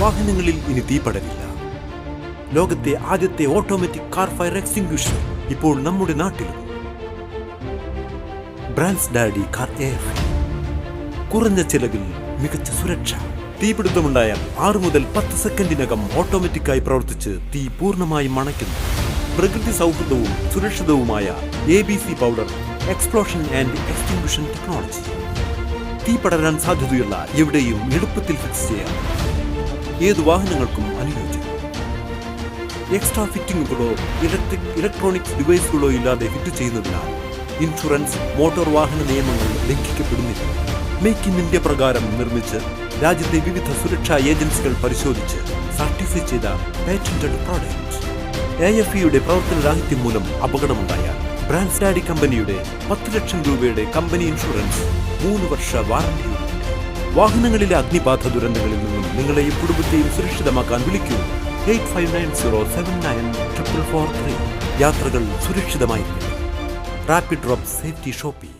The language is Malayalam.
വാഹനങ്ങളിൽ ഇനി തീപടരില്ല ലോകത്തെ ആദ്യത്തെ ഓട്ടോമാറ്റിക് കാർ ഫയർ എക്സ്റ്റിംഗ്വിഷർ ഇപ്പോൾ നമ്മുടെ നാട്ടിലും. ബ്രാൻഡ്സ് ഡാഡി കാർ എയർ കുറഞ്ഞ ചിലവിൽ മികച്ച സുരക്ഷ. തീപിടുത്തമുണ്ടായാൽ ആറ് മുതൽ പത്ത് സെക്കൻഡിനകം ഓട്ടോമാറ്റിക്കായി പ്രവർത്തിച്ച് തീ പൂർണമായും മണയ്ക്കുന്നു പ്രകൃതി സൗഹൃദവും സുരക്ഷിതവുമായ A B C powder explosion and extinguishing technology തീ പടരാൻ സാധ്യതയുള്ള എവിടെയും എളുപ്പത്തിൽ ഫിക്സ് ചെയ്യാം. ഏത് വാഹനങ്ങൾക്കും അനുയോജ്യം. എക്സ്ട്രാ ഫിറ്റിംഗുകളോ ഇലക്ട്രിക് ഇലക്ട്രോണിക്സ് ഡിവൈസുകളോ ഇല്ലാതെ ഫിറ്റ് ചെയ്യുന്നതിനാൽ ഇൻഷുറൻസ് മോട്ടോർ വാഹന നിയമങ്ങൾ ലംഘിക്കപ്പെടുന്നില്ല. മേക്ക് ഇൻ ഇന്ത്യ പ്രകാരം നിർമ്മിച്ച് രാജ്യത്തെ വിവിധ സുരക്ഷാ ഏജൻസികൾ പരിശോധിച്ച് സർട്ടിഫൈ ചെയ്ത പേറ്റന്റഡ് പ്രോഡക്റ്റ് എ എഫ് ഇയുടെ പ്രവർത്തന രാഹിത്യം മൂലം അപകടമുണ്ടായ ബ്രാൻഡ് സ്റ്റാഡി കമ്പനിയുടെ പത്ത് ലക്ഷം രൂപയുടെ കമ്പനി ഇൻഷുറൻസ് മൂന്ന് വർഷ വാറന്റിയും വാഹനങ്ങളിലെ അഗ്നിബാധ ദുരന്തങ്ങളിൽ നിന്നും നിങ്ങളെയും കുടുംബത്തെയും സുരക്ഷിതമാക്കാൻ വിളിക്കൂ. Eight five nine zero seven nine triple four three. യാത്രകൾ സുരക്ഷിതമായിരിക്കും റാപ്പിഡ് ഡ്രോപ്പ് സേഫ്റ്റി ഷോപ്പിംഗ്